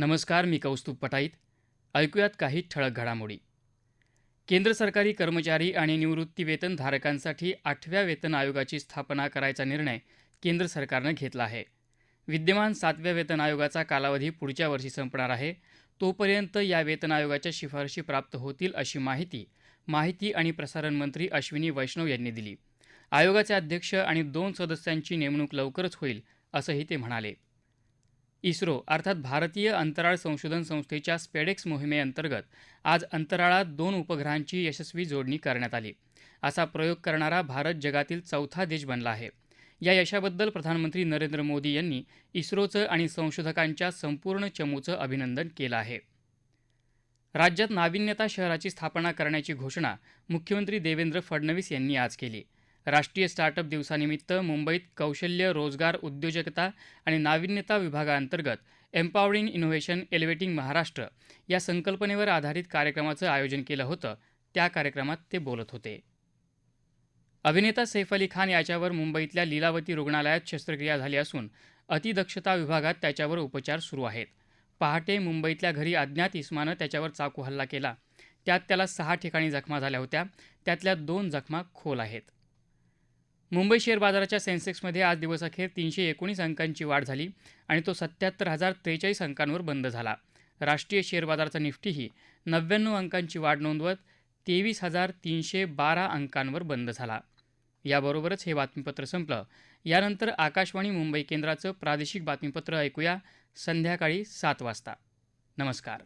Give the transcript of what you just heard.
नमस्कार मी कौस्तुभ पटाईत ऐकूयात काही ठळक घडामोडी. केंद्र सरकारी कर्मचारी आणि निवृत्तीवेतन धारकांसाठी आठव्या वेतन आयोगाची स्थापना करायचा निर्णय केंद्र सरकारनं घेतला आहे. विद्यमान सातव्या वेतन आयोगाचा कालावधी पुढच्या वर्षी संपणार आहे. तोपर्यंत या वेतन आयोगाच्या शिफारशी प्राप्त होतील अशी माहिती माहिती आणि प्रसारण मंत्री अश्विनी वैष्णव यांनी दिली. आयोगाचे अध्यक्ष आणि दोन सदस्यांची नेमणूक लवकरच होईल असंही ते म्हणाले. इस्रो अर्थात भारतीय अंतराळ संशोधन संस्थेच्या स्पेडेक्स मोहिमेअंतर्गत आज अंतराळात दोन उपग्रहांची यशस्वी जोडणी करण्यात आली. असा प्रयोग करणारा भारत जगातील चौथा देश बनला आहे. या यशाबद्दल प्रधानमंत्री नरेंद्र मोदी यांनी इस्रोचं आणि संशोधकांच्या संपूर्ण चमूचं अभिनंदन केलं आहे. राज्यात नाविन्यता शहराची स्थापना करण्याची घोषणा मुख्यमंत्री देवेंद्र फडणवीस यांनी आज केली. राष्ट्रीय स्टार्टअप दिवसानिमित्त मुंबईत कौशल्य रोजगार उद्योजकता आणि नाविन्यता विभागाअंतर्गत एम्पॉवरिंग इनोव्हेशन एलिव्हेटिंग महाराष्ट्र या संकल्पनेवर आधारित कार्यक्रमाचं आयोजन केलं होतं. त्या कार्यक्रमात ते बोलत होते. अभिनेता सैफ अली खान याच्यावर मुंबईतल्या लीलावती रुग्णालयात शस्त्रक्रिया झाली असून अतिदक्षता विभागात त्याच्यावर उपचार सुरू आहेत. पहाटे मुंबईतल्या घरी अज्ञात इस्मानं त्याच्यावर चाकू हल्ला केला. त्यात त्याला सहा ठिकाणी जखमा झाल्या होत्या. त्यातल्या दोन जखमा खोल आहेत. मुंबई शेअर बाजाराच्या सेन्सेक्समध्ये आज दिवसअखेर तीनशे एकोणीस अंकांची वाढ झाली आणि तो सत्याहत्तर हजार त्रेचाळीस अंकांवर बंद झाला. राष्ट्रीय शेअर बाजाराचा निफ्टीही नव्याण्णव अंकांची वाढ नोंदवत तेवीस हजार तीनशे बारा अंकांवर बंद झाला. याबरोबरच हे बातमीपत्र संपलं. यानंतर आकाशवाणी मुंबई केंद्राचं प्रादेशिक बातमीपत्र ऐकूया. संध्याकाळी सात वाजता. नमस्कार.